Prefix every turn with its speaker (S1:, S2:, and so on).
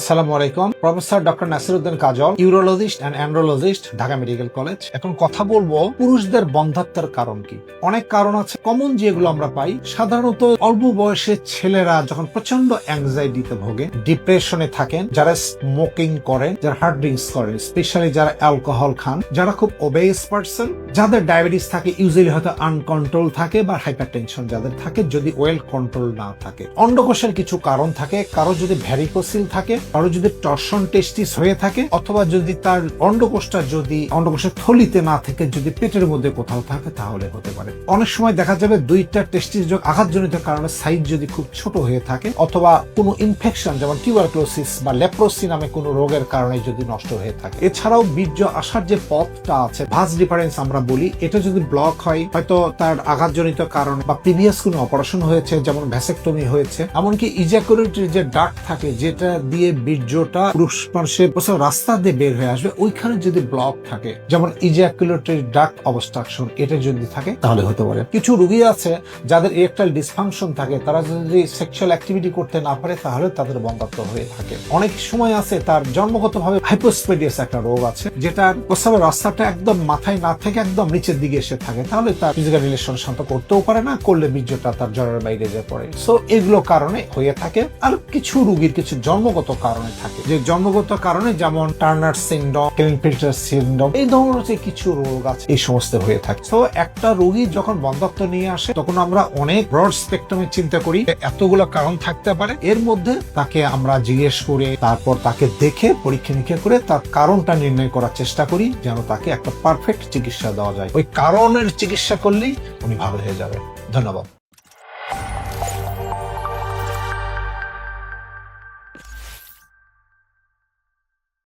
S1: আসসালামু আলাইকুম। Professor doctor Nasiruddin Kajal, urologist and andrologist, Dhaka medical college. এখন কথা বলব পুরুষদের বন্ধাত্বের কারণ কি? অনেক কারণ আছে। কমন যেগুলো আমরা পাই, সাধারণত অল্প বয়সে ছেলেরা যখন প্রচণ্ড অ্যাংজাইটিতে ভোগে ডিপ্রেশনে থাকেন, যারা স্মোকিং করেন, যারা হার্ড ড্রিঙ্কস করেন স্পেশালি যারা অ্যালকোহল খান, যারা খুব ওবেস পার্সন যাদের ডায়াবেটিস থাকে ইউজুয়ালি হয়তো আনকন্ট্রোল থাকে বা হাইপার টেনশন যাদের থাকে, যদি ওয়েল কন্ট্রোল না থাকে। অন্ডকোষের কিছু কারণ থাকে, কারও যদি ভ্যারিকোসিল থাকে কারও যদি টর্শন টেস্টিস হয়ে থাকে, অথবা যদি তার অন্ডকোষটা যদি অন্ডকোষের থলিতে না থেকে যদি পেটের মধ্যে কোথাও থাকে, তাহলে হতে পারে। অনেক সময় দেখা যাবে দুইটা টেস্টিস যোগ আঘাতজনিত কারণে সাইজ যদি খুব ছোট হয়ে থাকে, অথবা কোনো ইনফেকশন যেমন টিউবারক্লোসিস বা লেপ্রোসি নামে কোনো রোগের কারণে যদি নষ্ট হয়ে থাকে। এছাড়াও বীর্য আসার যে পথটা আছে ভাস ডিফারেন্স আমরা বলি, এটা যদি ব্লক হয়, হয়তো তার আঘাতজনিত কারণ বা প্রিভিয়াস কোনো অপারেশন হয়েছে, যেমন ভ্যাসেক্টমি হয়েছে, এমনকি ইজাকুলেটরি যে ডাক থাকে, যেটা দিয়ে বীর্যটা পুরুষ মানুষের প্রসাব রাস্তা দিয়ে বের হয়ে আসবে, ওইখানে যদি ব্লক থাকে, যেমন ইজাকুলেটরি ডাক অবস্ট্রাকশন এটা যদি থাকে, তাহলে হতে পারে। কিছু রুগী আছে যাদের ইরেকটাইল ডিসফাংশন থাকে, তারা যদি সেক্সুয়াল অ্যাক্টিভিটি করতে না পারে, তাহলে তাদের বন্ধাত্ম হয়ে থাকে। অনেক সময় আছে তার জন্মগতভাবে হাইপোস্পেডিয়াস একটা রোগ আছে, যেটা প্রস্রাবের রাস্তাটা একদম মাথায় না থেকে একদম নিচের দিকে এসে থাকে, তাহলে তার ফিজিক্যাল রিলেশন শান্ত করতেও পারে না, করলে বীর্যটা তার জ্বরের বাইরে যে পড়ে। সো এগুলো কারণে হয়ে থাকে। আর কিছু রুগীর কিছু জন্মগত কারণে থাকে। যে জন্মগত কারণে যেমন টার্নার সিন্ড্রোম কেলিনফিল্টার সিন্ড্রোম এই ধরনের যে কিছু রোগ আছে, এই সমস্ত হয়ে থাকে। তো একটা রোগী যখন বন্ধাত্ম নিয়ে আসে, তখন আমরা অনেক ব্রড স্পেকট্রামে চিন্তা করি এতগুলো কারণ থাকতে পারে। এর মধ্যে তাকে আমরা জিজ্ঞেস করে, তারপর তাকে দেখে, পরীক্ষা নিরীক্ষা করে, তার কারণটা নির্ণয় করার চেষ্টা করি, যেন তাকে একটা পারফেক্ট চিকিৎসা দেওয়া যায়। ওই কারণের চিকিৎসা করলেই উনি ভালো হয়ে যাবে ধন্যবাদ।